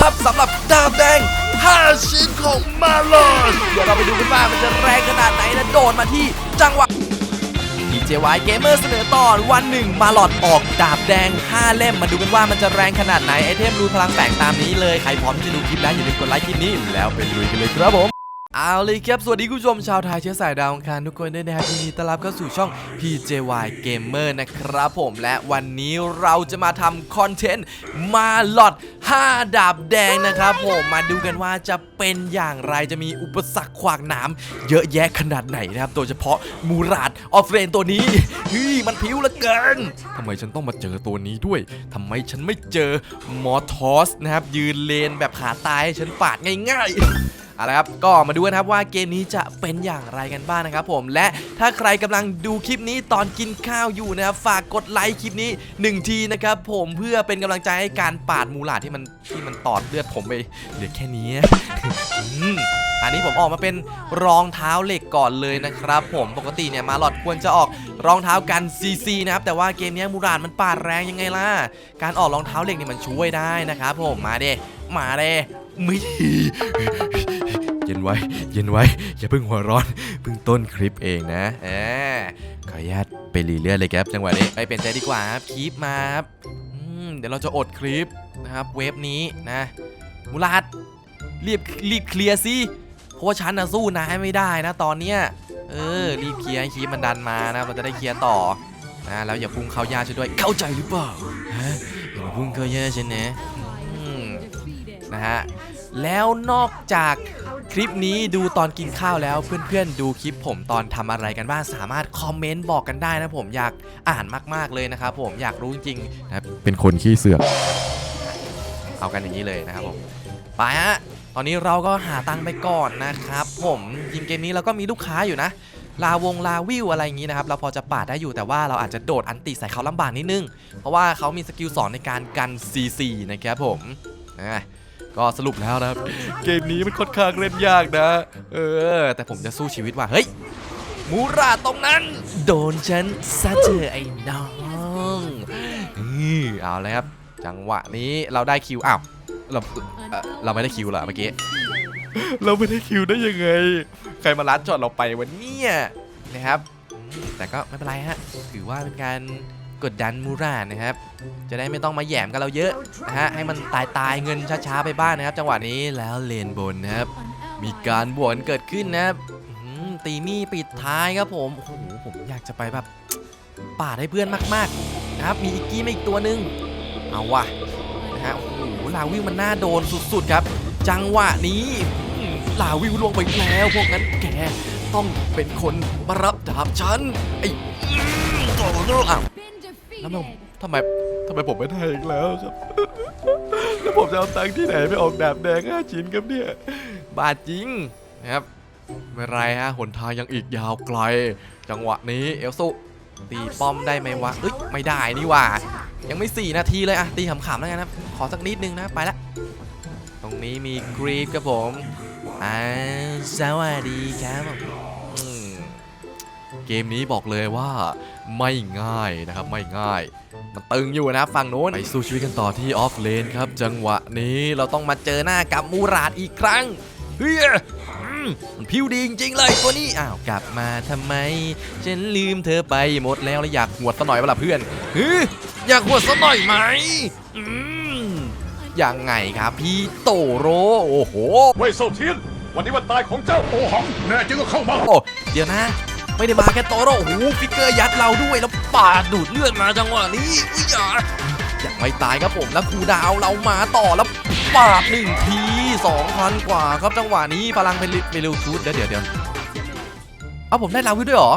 ครับสำหรับดาบแดง 5 ชิ้นของมาลอนเดี๋ยวเราไปดูกันว่ามันจะแรงขนาดไหนนะโดดมาที่จังหวะ DJY Gamer เสนอตอนวันหนึ่งมาหลอดออกดาบแดง 5 เล่มมาดูกันว่ามันจะแรงขนาดไหนไอเทมรูพลังแฝงตามนี้เลย ใครพร้อมที่จะดูคลิปแล้วอย่าลืมกดไลค์คลิปนี้แล้วไปลุยกันเลยครับผม เอาเลยครับ สวัสดีคุณผู้ชมชาวไทยเชื้อสายดาวอังคารทุกคนด้วยนะครับยินดีต้อนรับเข้าสู่ช่อง PJY Gamer นะครับผมและวันนี้เราจะมาทำคอนเทนต์มาหลอด 5 ดาบแดงนะครับผมมาดูกันว่าจะเป็นอย่างไรจะมีอุปสรรคขวางหนามเยอะแยะขนาดไหนนะครับ โดยเฉพาะมูราดออฟเรนตัวนี้เฮ้ยมันพิ้วเหลือเกินทำไมฉันต้องมาเจอตัวนี้ด้วยทำไมฉันไม่เจอมอทอสนะครับยืนเลนแบบขาตายให้ฉันปาดง่ายๆ เอาละครับก็มาดูกันครับว่าเกมนี้จะเป็นอย่างไรกันบ้างนะครับผมและถ้าใครกำลังดูคลิปนี้ตอนกินข้าวอยู่นะครับฝากกดไลค์คลิปนี้ 1 ทีนะครับผมเพื่อเป็นกำลังใจให้การปาดมูลาที่มันที่มันตอดเลือดผมไปเหลือแค่นี้อันนี้ผมออกมาเป็นรองเท้าเหล็กก่อนเลยนะครับผมปกติเนี่ยมาหลอดควรจะออกรองเท้ากัน CC นะครับแต่ว่าเกมนี้มูหลาดมันปาดแรงยังไงล่ะการออกรองเท้าเหล็กเนี่ยมันช่วยได้นะครับผมมาเด้มาเด้มี ย็นไว้ เย็นไว้ อย่าเพิ่งหัวร้อน เพิ่งต้นคลิปเองนะแหมขออนุญาตไปรีเลือดเลยครับ จังหวะนี้ไปเปลี่ยนใจดีกว่าครับคลิปมาครับเดี๋ยวเราจะอดคลิปนะครับ เวฟนี้นะมูลาดรีบรีบเคลียร์สิเพราะว่าฉันนะสู้นายไม่ได้นะตอนเนี้ยเออรีบเคลียร์ให้คลิปมันดันมานะเราจะได้เคลียร์ต่อนะแล้วอย่าพุ่งเข้ายาฉันด้วยเข้าใจหรือเปล่าฮะอย่าพุ่งเข้ายาฉันนะนะฮะแล้วนอกจาก คลิปนี้ดูตอนกินข้าวแล้วเพื่อนๆ ดูคลิปผมตอนทำอะไรกันบ้างสามารถคอมเมนต์บอกกันได้นะผมอยากอ่านมากๆเลยนะครับผมอยากรู้จริงๆนะครับเป็นคนขี้เสือกเอากันอย่างนี้เลยนะครับผมไปฮะตอนนี้เราก็หาตังค์ไปก่อนนะครับผมจริงเกมนี้เราก็มีลูกค้าอยู่นะ ลาวงลาวิวอะไรอย่างนี้นะครับเราพอจะปาดได้อยู่แต่ว่าเราอาจจะโดดอันติใส่เขาลำบากนิดนึง เพราะว่าเขามีสกิลสอนในการกัน CC นะครับผมอะ ก็สรุปแล้วนะครับ เกมนี้มันค่อนข้างเล่นยากนะ เออ แต่ผมจะสู้ชีวิตว่า เฮ้ย มูราตรงนั้น โดนฉันซะเจอไอ้น้องนี่เอาเลยครับ จังหวะนี้เราได้คิว อ้าว เราเอ่อเราไม่ได้คิวเหรอเมื่อกี้ เราไม่ได้คิวได้ยังไง ใครมาลัดจอดเราไปวันนี้นะครับ แต่ก็ไม่เป็นไรฮะ ถือว่าเป็นการ กดดันมูรานะครับ จะได้ไม่ต้องมาแหยมกันเราเยอะนะฮะให้มันตายตายเงินช้าๆไปบ้างนะครับ จังหวะนี้แล้วเลนบนนะครับ มีการบวนเกิดขึ้นนะครับตีมี่ปิดท้ายครับผมโอ้โหผมอยากจะไปแบบป่าดให้เพื่อนมากๆนะครับ มีอีกกี้มาอีกตัวหนึ่งเอาว่ะนะฮะโอ้โหลาวิวมันน่าโดนสุดๆครับ จังหวะนี้ลาวิวลงไปแล้วพวกนั้นแกต้องเป็นคนมารับดาบฉันไอ้อื้อโอ้โหอ้าว แล้วมันทำไมทำไมผมไม่ได้อีกแล้วครับ แล้วผมจะเอาตังค์ที่ไหนไปออกดาบแดงห้าชิ้นครับเนี่ย บาทจริงนะครับไม่เป็นไรฮะหนทางยังอีกยาวไกล จังหวะนี้เอลซุตีป้อมได้ไหมวะเอ้ยไม่ได้นี่หว่า ยังไม่ 4 นาทีเลยอะตีขำๆแล้วกันนะครับขอสักนิดนึงนะไปละตรงนี้มีกรีฟครับผมอ่าสวัสดีครับอืม เกมนี้บอกเลยว่าไม่ง่ายนะครับไม่ง่าย มันตึงอยู่นะฝั่งโน้นไปสู้ชีวิตกันต่อที่ออฟเลนครับ จังหวะนี้เราต้องมาเจอหน้ากับมูราดอีกครั้งเฮ้ยอืมมันพิวดีจริงๆเลยตัวนี้อ้าวกลับมาทำไม ฉันลืมเธอไปหมดแล้วแล้วอยากหวดซะหน่อยเวลาเพื่อนเฮ้ยอยากหวดซะหน่อยไหมอืมยังไงครับพี่โตโรโอ้โหเว่ยเซาเทียนวันนี้วันตายของเจ้าโอหังแน่จริงก็เข้ามาโอ้เดี๋ยวนะ ไม่ได้มาแค่โตโร่โอ้โหฟิกเกอร์ยัดเราด้วยแล้วปาดดูดเลือดมาจังหวะนี้อุ้ยอย่ายังไม่ตายครับผมแล้วครูดาวเรามาต่อแล้วปาดหนึ่งทีสองพันกว่าครับจังหวะนี้พลังเป็นเปรูทูดเดี๋ยวเดี๋ยวเดี๋ยวเอาผมได้ลาวิวด้วยเหรอ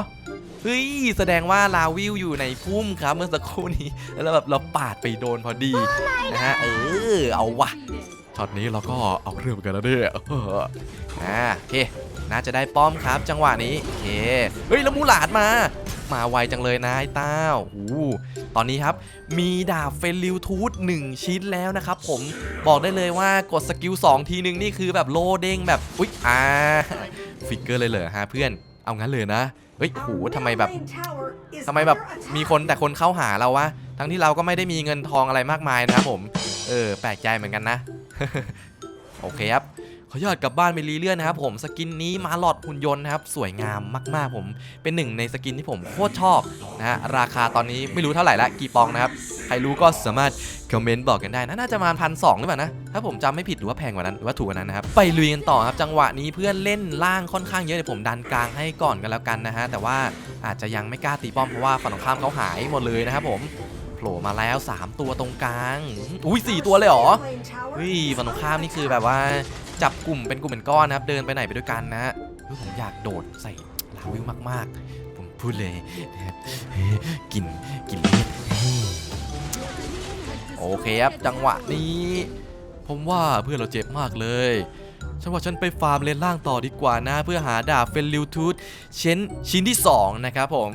เฮ้ยแสดงว่าลาวิวอยู่ในพุ่มครับเมื่อสักครู่นี้แล้วแบบเราปาดไปโดนพอดีนะฮะเออเอาวะช็อตนี้เราก็เอาเรื่องกันแล้วเนี่ยอออ่าโอเค น่าจะได้ป้อมครับ จังหวะนี้โอเคเฮ้ยแล้วมูหลาดมา มาไวจังเลยนะไอ้ต้าโอ้ตอนนี้ครับ มีดาบเฟลลิวทูธ1ชิ้นแล้วนะครับผมบอกได้เลยว่ากดสกิล2ทีนึงนี่คือแบบโลเด้งแบบอุ๊ยอ่าฟิกเกอร์เลยเหรอฮะเพื่อนเอางั้นเลยนะเฮ้ยโหทำไมแบบทำไมแบบมีคนแต่คนเข้าหาเราวะทั้งที่เราก็ไม่ได้มีเงินทองอะไรมากมายนะครับผม เออ แปลกใจเหมือนกันนะ โอเคครับ ออนุญาตกลับบ้านไปรีเลื่อนนะครับผมสกินนี้มาหลอดหุ่นยนต์นะครับสวยงามมากๆผมเป็นหนึ่งในสกินที่ผมโคตรชอบนะฮะราคาตอนนี้ไม่รู้เท่าไหร่ละกี่ปองนะครับใครรู้ก็สามารถคอมเมนต์บอกกันได้นะน่าจะมาพันสองหรือเปล่านะถ้าผมจำไม่ผิดหรือว่าแพงกว่านั้นหรือว่าถูกกว่านั้นนะครับไปลุยกันต่อครับจังหวะนี้เพื่อนเล่นล่างค่อนข้างเยอะเดี๋ยวผมดันกลางให้ก่อนกันแล้วกันนะฮะแต่ว่าอาจจะยังไม่กล้าตีป้อมเพราะว่าฝั่งตรงข้ามเขาหายหมดเลยนะครับผมโผล่มาแล้ว 3 ตัวตรงกลาง อุ้ยสี่ตัวเลยเหรอเฮ้ยฝั่งตรงข้ามนี่คือแบบว่า จับกลุ่มเป็นกลุ่มเป็นก้อนนะครับ เดินไปไหนไปด้วยกันนะฮะผมอยากโดดใส่ลาวิวมากๆ ผมพูดเลยนะครับเฮ้กินกินเลือดโอเคครับจังหวะนี้ ผมว่าเพื่อนเราเจ็บมากเลยฉันว่าฉันไปฟาร์มเลนล่างต่อดีกว่านะ เพื่อหาดาบเฟนลิวทูธชิ้นชิ้นที่ 2 นะครับผม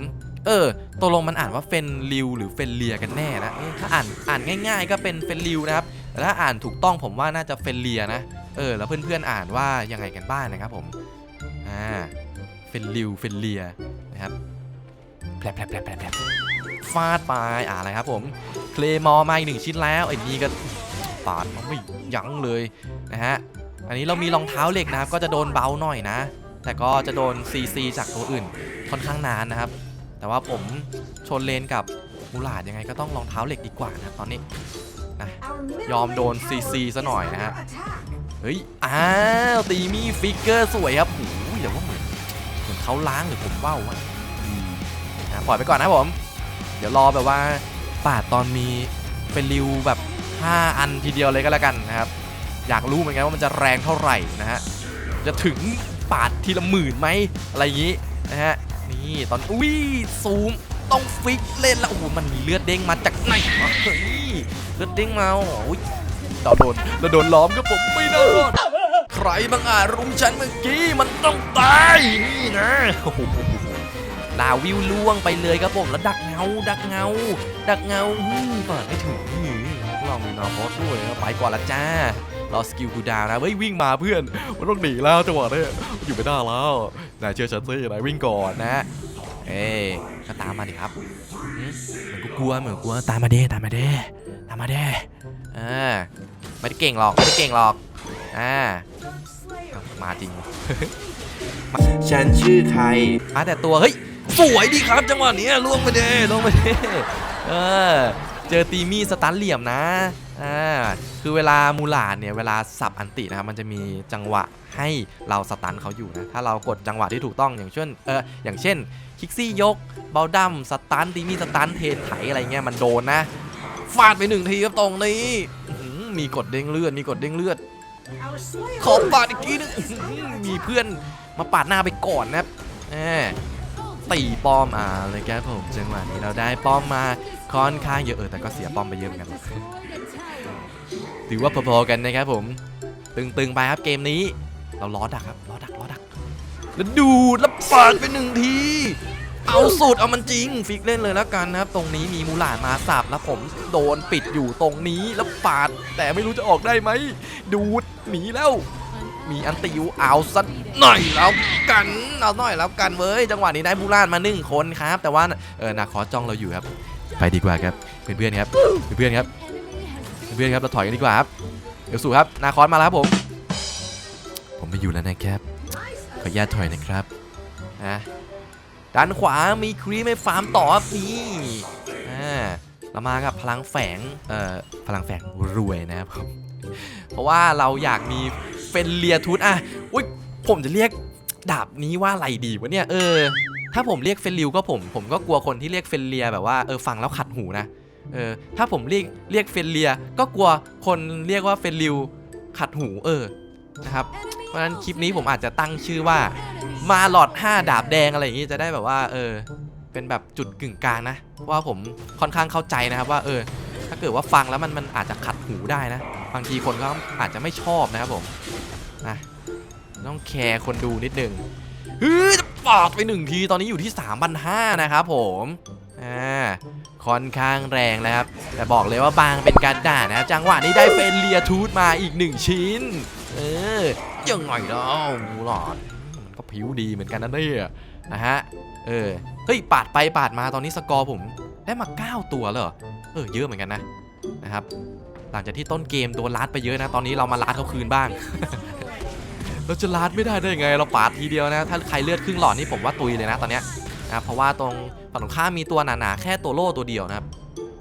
เออตกลงมันอ่านว่าเฟนลิวหรือเฟนเลียกันแน่นะเอ๊ะถ้าอ่านอ่านง่าย ๆ ก็เป็นเฟนลิวนะครับแต่ถ้าอ่านถูกต้องผมว่าน่าจะเฟนเลียนะ เออแล้วเพื่อนๆอ่านว่ายังไงกันบ้างนะครับผมอ่าเฟนลิวเฟนเลียนะครับแผลบแผลบแผลบแผลบฟาดไปอ่าอะไรครับผมเคลมอมาอีกหนึ่งชิ้นแล้วไอ้นี่ก็ปาดมาไม่ยั้งเลยนะฮะอันนี้เรามีรองเท้าเหล็กนะครับก็จะโดนเบาหน่อยนะ แต่ก็จะโดน CC จากตัวอื่นค่อนข้างนานนะครับ แต่ว่าผมชนเลนกับมูลาดยังไงก็ต้องรองเท้าเหล็กดีกว่านะตอนนี้นะยอมโดนซีซีซะหน่อยนะฮะ เฮ้ย อ้าว ตีมีฟิกเกอร์สวยครับโอ้ยเดี๋ยวว่าเหมือนเหมือนเขาล้างหรือผมว่าวะนะปล่อยไปก่อนนะผม เดี๋ยวรอแบบว่าปาดตอนมีเป็นริวแบบ 5 อันทีเดียวเลยก็แล้วกันนะครับ อยากรู้เหมือนกันว่ามันจะแรงเท่าไหร่นะฮะ จะถึงปาดทีละหมื่นไหมอะไรอย่างนี้นะฮะ นี่ตอนอุ้ยซูมต้องฟิกเล่นแล้วโอ้โหมันมีเลือดเด้งมาจากไหนเฮ้ยเลือดเด้งมาโอ้ย เราโดนเราโดนล้อมครับผมไม่น่ารอดใครบางอาจรุมฉันเมื่อกี้มันต้องตายนี่นะลาวิวล่วงไปเลยครับผมแล้วดักเงา ดักเงา ดักเงาอืมเปิดไม่ถึงอืมพวกเรามีนอร์บอสด้วยไปก่อนละจ้ารอสกิลกูดาวนะเฮ้ยวิ่งมาเพื่อนมันต้องหนีแล้วจังหวะนี้อยู่ไม่ได้แล้วนายเชื่อฉันสินายวิ่งก่อนนะเอ้ก็ตามมาดิครับเหมือนกูกลัวเหมือนกูกลัวตามมาเด้ตามมาเด้ตามมาเด้อ่า ไม่ได้เก่งหรอก ไม่ได้เก่งหรอก อ่า มาจริง ฉันชื่อใครมาแต่ตัว เฮ้ย สวยดีครับจังหวะเนี้ยล่วงไปเด้ล่วงไปเด้เออ เจอตีมี่สตันเหลี่ยมนะ อ่า คือเวลามูหลาดเนี่ย เวลาสับอันตินะครับ มันจะมีจังหวะให้เราสตันเขาอยู่นะ ถ้าเรากดจังหวะที่ถูกต้องอย่างเช่น เออ อย่างเช่น คิกซี่ยก เบลดัมสตันตีมี่สตันเทนไถอะไรเงี้ย มันโดนนะ ฟาดไปหนึ่งทีครับตรงนี้อื้อหือ มีกดเด้งเลือด มีกดเด้งเลือด ขอปาดอีกทีนึงมีเพื่อนมาปาดหน้าไปก่อนนะครับแหมตีป้อมอ่าเลยแกผมจังหวะนี้เราได้ป้อมมาค่อนข้างเยอะเออแต่ก็เสียป้อมไปเยอะเหมือนกันถือว่าพอๆกันนะครับผม ตึงๆไปครับเกมนี้ เราล้อดักครับล้อดักล้อดักแล้วดูดแล้วปาดไปหนึ่งที เอาสุดเอามันจริง ฟิกเล่นเลยแล้วกันนะครับ ตรงนี้มีมูหลานมาสับแล้วผมโดนปิดอยู่ตรงนี้แล้วปาด แต่ไม่รู้จะออกได้ไหม ดูดหนีแล้ว มีอันติวเอาสักหน่อยแล้วกันเอาหน่อยแล้วกันเว้ยจังหวะนี้ได้มูลานมาหนึ่งคนครับ แต่ว่าเออนาคอจ้องเราอยู่ครับ ไปดีกว่าครับเพื่อนๆครับเพื่อนๆครับเพื่อนๆครับเราถอยกันดีกว่าครับเดี๋ยวสู่ครับนาคอสมาแล้วครับผม ผมไม่อยู่แล้วนะครับขออนุญาตถอยนะครับนะ ด้านขวามีครีมให้ฟาร์มต่อนี่อ่าเรามากับพลังแฝงเอ่อพลังแฝงรวยนะครับเพราะว่าเราอยากมีเฟนเลียทูธอะอุ้ยผมจะเรียกดาบนี้ว่าอะไรดีวะเนี่ยเออ ถ้าผมเรียกเฟนลิวก็ผมผมก็กลัวคนที่เรียกเฟนเลียแบบว่าเออฟังแล้วขัดหูนะเออถ้าผมเรียกเรียกเฟนเลียก็กลัวคนเรียกว่าเฟนลิวขัดหูเออนะครับเพราะฉะนั้นคลิปนี้ผมอาจจะตั้งชื่อว่า มาหลอด 5 ดาบแดงอะไรอย่างนี้จะได้แบบว่าเออเป็นแบบจุดกึ่งกลางนะเพราะว่าผมค่อนข้างเข้าใจนะครับว่าเออ ถ้าเกิดว่าฟังแล้วมันมันอาจจะขัดหูได้นะบางทีคนก็อาจจะไม่ชอบนะครับผมนะต้องแคร์คนดูนิดนึงเฮ้ยจะปาดไปหนึ่งทีตอนนี้อยู่ที่3 5 0 0นะครับผมอ่าค่อนข้างแรงนะครับ แต่บอกเลยว่าบางเป็นการด่านะจังหวะนี้ได้เฟนเลียทูธมาอีกหนึ่งชิ้น เออยังไงเล่ามูหลอด ก็ผิวดีเหมือนกันนะเนี่ยนะฮะ เออ เฮ้ย ปาดไปปาดมาตอนนี้สกอร์ผมได้มา 9 ตัวเลยเอออ เยอะเหมือนกันนะนะครับ หลังจากที่ต้นเกมโดนลัดไปเยอะนะ ตอนนี้เรามาลัดเขาคืนบ้าง เราจะลัดไม่ได้ได้ไง เราปาดทีเดียวนะ ถ้าใครเลือดครึ่งหลอดนี่ผมว่าตุยเลยนะตอนเนี้ยนะเพราะว่าตรงฝั่งตรงข้ามมีตัวหนาๆแค่ตัวโล่ตัวเดียวนะครับ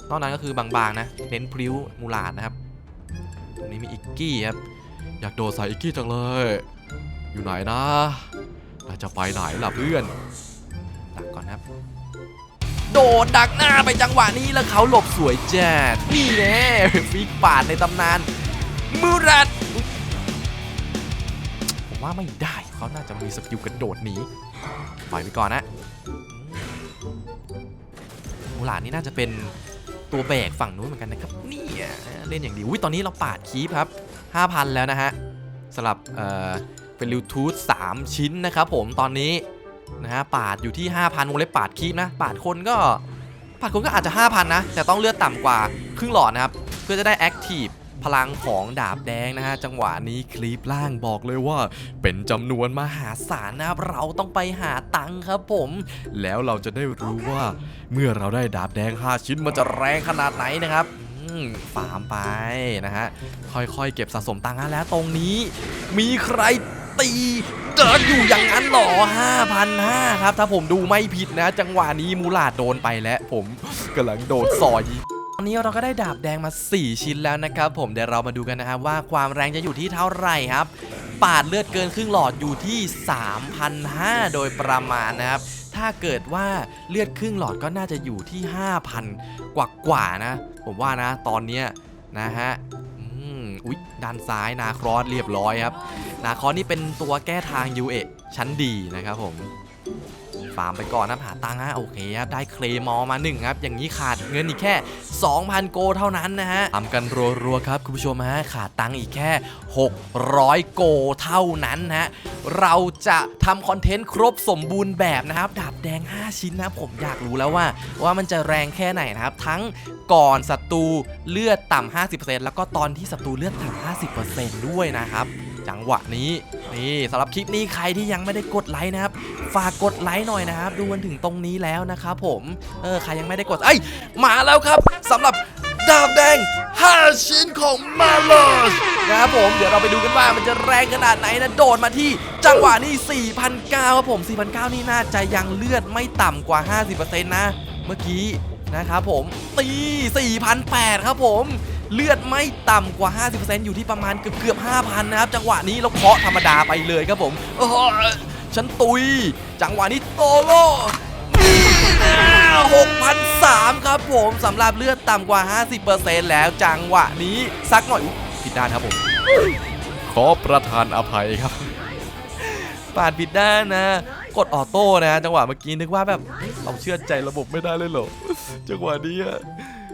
นอกนั้นก็คือบางๆนะ เน้นพริ้วมูลาดนะครับ ตรงนี้มีอิกกี้ครับ อยากโดดใส่อิกกี้จังเลย อยู่ไหนนะ เราจะไปไหนล่ะเพื่อนดักก่อนนะครับ โดดดักหน้าไปจังหวะนี้แล้วเขาหลบสวยแจ๊ดนี่แน่ฟิกปาดในตำนานมูรัดผมว่าไม่ได้เขาน่าจะมีสกิลกระโดดหนีปล่อยไปก่อนนะมูหลานนี่น่าจะเป็นตัวแบกฝั่งนู้นเหมือนกันนะครับนี่เล่นอย่างดีอุ้ยตอนนี้เราปาดคีปครับ 5,000 แล้วนะฮะสำหรับ เป็นริวทูธ3ชิ้นนะครับผมตอนนี้นะฮะปาดอยู่ที่ 5,000วงเล็บปาดคีปนะ ปาดคนก็ปาดคนก็อาจจะ 5,000 นะ แต่ต้องเลือดต่ำกว่าครึ่งหลอดนะครับ เพื่อจะได้แอคทีฟพลังของดาบแดงนะฮะ จังหวะนี้คลิปล่างบอกเลยว่า เป็นจำนวนมหาศาลนะครับ เราต้องไปหาตังค์ครับผม แล้วเราจะได้รู้ว่า เมื่อเราได้ดาบแดง 5 ชิ้นมันจะแรงขนาดไหนนะครับฟาร์มไปนะฮะ ค่อยๆ เก็บสะสมตังค์แล้วตรงนี้ มีใคร ตีเดินอยู่อย่างนั้นหรอ5,500ครับ ถ้าผมดูไม่ผิดนะ จังหวะนี้มูลาดโดนไปแล้วผมกำลังโดดสอยตอนนี้เราก็ได้ดาบแดงมา 4 ชิ้นแล้วนะครับผมเดี๋ยวเรามาดูกันนะครับว่าความแรงจะอยู่ที่เท่าไหร่ครับ ปาดเลือดเกินครึ่งหลอดอยู่ที่ 3,500 โดยประมาณนะครับ ถ้าเกิดว่าเลือดครึ่งหลอดก็น่าจะอยู่ที่ 5,000 กว่ากว่าๆนะ ผมว่านะตอนนี้นะฮะ ด้านซ้ายนาครอสเรียบร้อยครับ นาคอสนี่เป็นตัวแก้ทางยูเอชั้นดีนะครับผม ฟาร์มไปก่อนนะหาตังค์ฮะโอเคครับได้เคลมอมาหนึ่งครับอย่างนี้ขาดเงินอีกแค่ 2,000 โกเท่านั้นนะฮะทำกันรัวๆครับคุณผู้ชมฮะขาดตังค์อีกแค่ 600 โกเท่านั้นนะฮะเราจะทำคอนเทนต์ครบสมบูรณ์แบบนะครับดาบแดง 5 ชิ้นนะผมอยากรู้แล้วว่า ว่ามันจะแรงแค่ไหนนะครับ ทั้งก่อนศัตรูเลือดต่ำ50%แล้วก็ตอนที่ศัตรูเลือดต่ำ50%ด้วยนะครับ จังหวะนี้ นี่สำหรับคลิปนี้ใครที่ยังไม่ได้กดไลค์นะครับ ฝากกดไลค์หน่อยนะครับ ดูกันถึงตรงนี้แล้วนะครับผมเออใครยังไม่ได้กดเอ้ยมาแล้วครับสำหรับดาบแดง 5 ชิ้นของมาลอสนะครับผมเดี๋ยวเราไปดูกันว่ามันจะแรงขนาดไหนนะ โดดมาที่จังหวะนี้4,900ครับผม4,900นี่น่าจะยังเลือดไม่ต่ำกว่า 50%นะ เมื่อกี้นะครับผมตี4,800ครับผม เลือดไม่ต่ำกว่า 50%อยู่ที่ประมาณเกือบเกือบ5,000 นะครับ จังหวะนี้เราเคาะธรรมดาไปเลยครับผมโอ้โหฉันตุย จังหวะนี้โตโล่6,003ครับผมสำหรับเลือดต่ำกว่า 50%แล้วจังหวะนี้สักหน่อยอุ๊ยผิดด้านครับผม ขอประทานอภัยครับปาดผิดด้านนะ กดออโต้นะ จังหวะเมื่อกี้นึกว่าแบบเราเชื่อใจระบบไม่ได้เลยเหรอจังหวะนี้อะ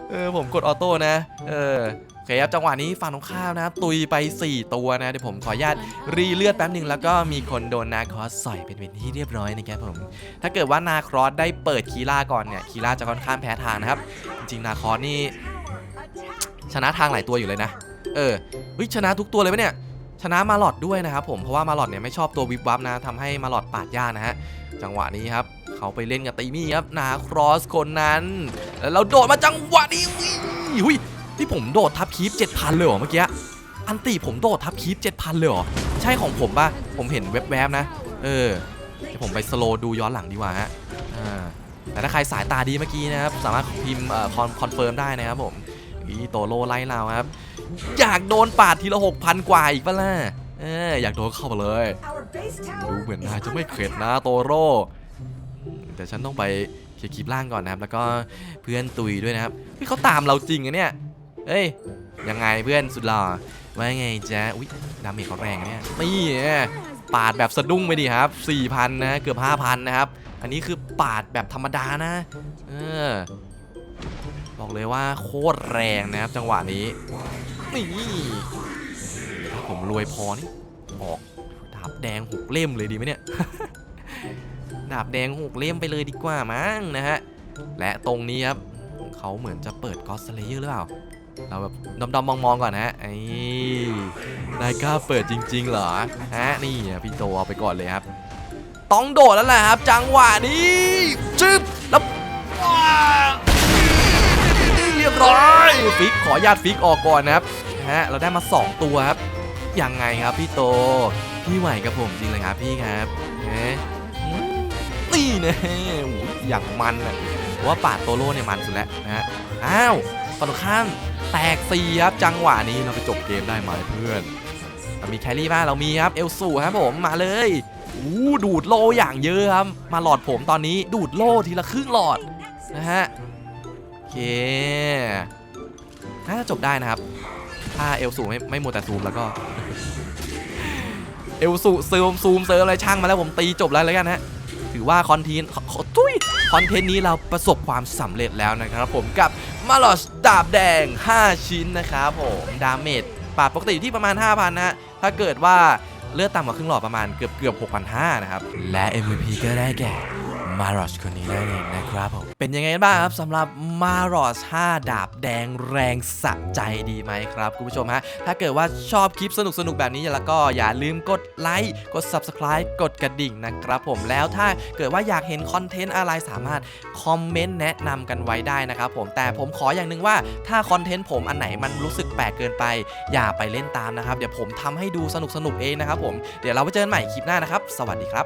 เออผมกดออโต้นะ เออโอเคครับจังหวะนี้ฝั่งตรงข้ามนะตุยไป 4 ตัวนะเดี๋ยวผมขออนุญาตรีเลือดแป๊บหนึ่งแล้วก็มีคนโดนนาครอสใสอยเป็นเป็นที่เรียบร้อยนะครับผม ถ้าเกิดว่านาครอสได้เปิดคีล่าก่อนเนี่ยคีล่าจะค่อนข้างแพ้ทางนะครับ จริงๆนาครอสนี่ชนะทางหลายตัวอยู่เลยนะ เออเฮ้ยชนะทุกตัวเลยปะเนี่ยชนะมาหลอดด้วยนะครับผมเพราะว่ามาหลอดเนี่ยไม่ชอบตัววิบวับนะทำให้มาหลอดปาดยากนะฮะจังหวะนี้ครับ เขาไปเล่นกับตีมี่ครับนาครอสคนนั้น แล้วเราโดดมาจังหวะนี้อุ้ยหุยที่ผมโดดทับคีฟ7,000เลยเหรอเมื่อกี้อันตีผมโดดทับคีฟ7,000เลยเหรอใช่ของผมปะผมเห็นแวบๆนะ เออเดี๋ยวผมไปสโลดูย้อนหลังดีกว่าฮะอ่าแต่ถ้าใครสายตาดีเมื่อกี้นะครับ สามารถพิมพ์คอนคอนเฟิร์มได้นะครับผมอีโตโลไล่เราครับ อยากโดนปาดทีละหกพันกว่าอีกปะล่ะเอออยากโดนเข้ามาเลย ดูเหมือนนายจะไม่เข็ดนะโตโร่ แต่ฉันต้องไปเคลียร์คลิปล่างก่อนนะครับ แล้วก็เพื่อนตุยด้วยนะครับเฮ้ยเขาตามเราจริงอะเนี่ยเฮ้ยยังไงเพื่อนสุดหล่อว่าไงจ๊ะอุ๊ยดาเมจเขาแรงอะเนี่ยนี่ปาดแบบสะดุ้งไปดิครับ4,000นะเกือบ5,000นะครับ อันนี้คือปาดแบบธรรมดานะ เออบอกเลยว่าโคตรแรงนะครับ จังหวะนี้นี่ถ้าผมรวยพอนี่ออกดาบแดงหกเล่มเลยดีไหมเนี่ย ดาบแดงหกเล่มไปเลยดีกว่ามั้งนะฮะ และตรงนี้ครับเขาเหมือนจะเปิดกอสเลเยอร์หรือเปล่า เราแบบดำๆมองๆก่อนนะฮะไอ้นายกล้าเปิดจริง ๆ เหรอฮะนี่พี่โตเอาไปก่อนเลยครับ ต้องโดดแล้วแหละครับ จังหวะนี้จึ๊บแล้วว้าเรียบร้อยฟิกขอญาตฟิกออกก่อนนะครับฮะเราได้มา 2 ตัวครับยังไงครับพี่โต พี่ไหวกับผมจริงเลยครับพี่ครับนะอืม นี่นะอย่างมันอะว่าปาดโตโร่เนี่ยมันสุดแล้วนะฮะ อ้าวตอนข้ามแตกซีครับจังหวะนี้เราไปจบเกมได้ไหมเพื่อนเรามีแครี่บ้างเรามีครับเอลสูครับผมมาเลยอู้ดูดโลอย่างเยอะครับมาหลอดผมตอนนี้ดูดโลทีละครึ่งหลอดนะฮะโอเคน่าจะจบได้นะครับ ถ้าเอลสูไม่ไม่มัวแต่ซูมแล้วก็เอลสูซูมซูมเซิร์ฟอะไรช่างมาแล้วผมตีจบแล้วแล้วกันฮะ ถือว่าคอนเทนต์ขอทุยคอนเทนต์นี้เราประสบความสำเร็จแล้วนะครับผมกับมาลอสดาบแดง 5 ชิ้นนะครับผมดาเมจปาดปกติอยู่ที่ประมาณ 5,000นะฮะถ้าเกิดว่าเลือดต่ำกว่าครึ่งหลอดประมาณเกือบเกือบ6,500 นะครับ และ MVP ก็ได้แก่มารอสคนนี้นั่นเองนะครับผม เป็นยังไงบ้างครับสำหรับมารอช5ดาบแดงแรงสะใจดีไหมครับคุณผู้ชมฮะ ถ้าเกิดว่าชอบคลิปสนุกๆแบบนี้แล้วก็อย่าลืมกดไลค์กด Subscribe กดกระดิ่งนะครับผมแล้วถ้าเกิดว่าอยากเห็นคอนเทนต์อะไรสามารถคอมเมนต์แนะนำกันไว้ได้นะครับผมแต่ผมขออย่างหนึ่งว่าถ้าคอนเทนต์ผมอันไหนมันรู้สึกแปลกเกินไป อย่าไปเล่นตามนะครับ เดี๋ยวผมทำให้ดูสนุกๆเองนะครับผมเดี๋ยวเราไปเจอกันใหม่คลิปหน้านะครับ สวัสดีครับ